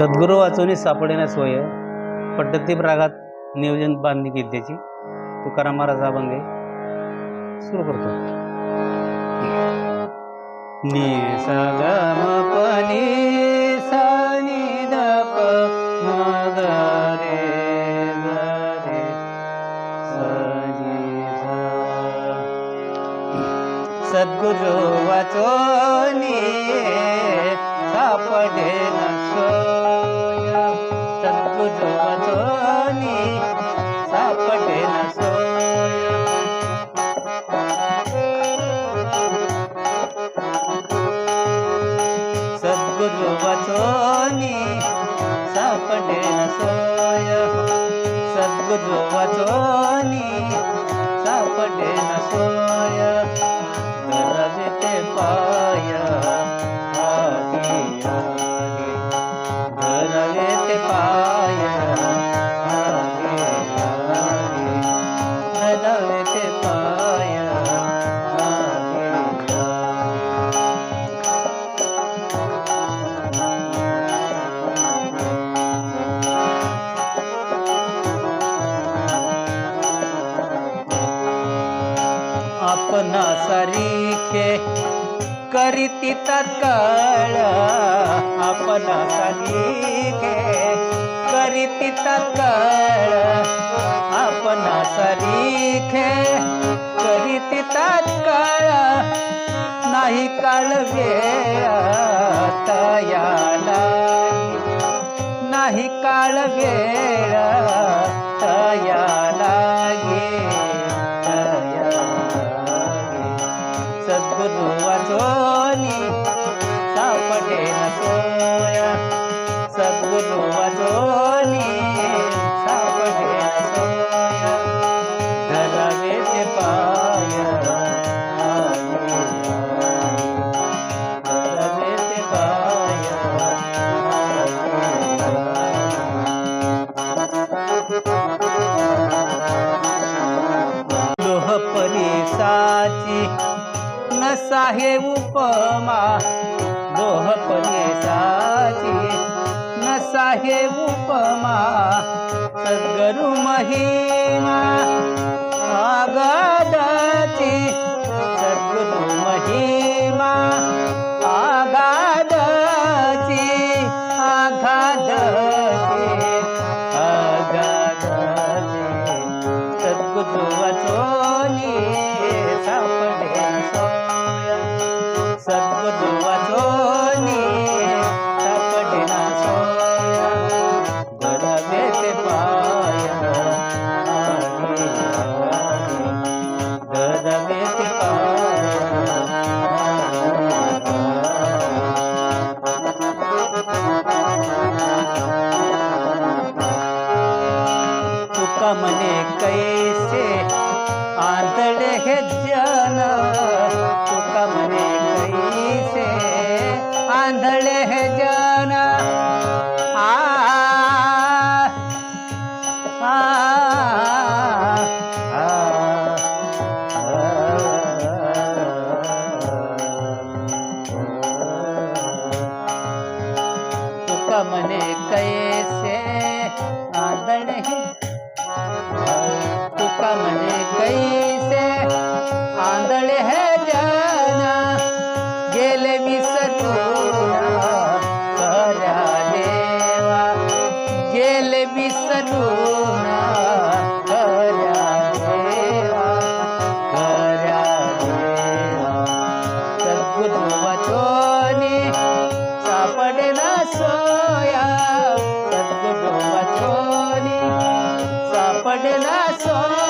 सद्गुरू वाचवणी सापडण्यास सोय पद्धतीप रागात नियोजन बांधणी केली त्याची. तुकाराम महाराज अभंग सुरू करतो. नि सा सा नि द सद्गुरु वाचोनी सापडे नसो वाचोनी सापडे सोय हो. सद्गुरु वाचोनी सापडे स्वप्न सारीखे करीती तत्काळ आपण सारीखे करीती तत्काळ आपण सारीखे करीती तत्काळ नाही काळ वेळ तयाला. नाही काळ वेळ तया सद्गुरु वाचोनी सापडे न सोया सद्गुरु वाचोनी आहे उपमा. लोह परिसाची नसा हे उपमा. सद्गुरु महिमा. आगादाची सद्गुरु महिमा. आगादाची आघादाची आगादाची. सद्गुरु वाचोनी હે જન તું કમને ગઈ છે. આંધળે હે सद्गुरु वाचोनी सापडे ना सोया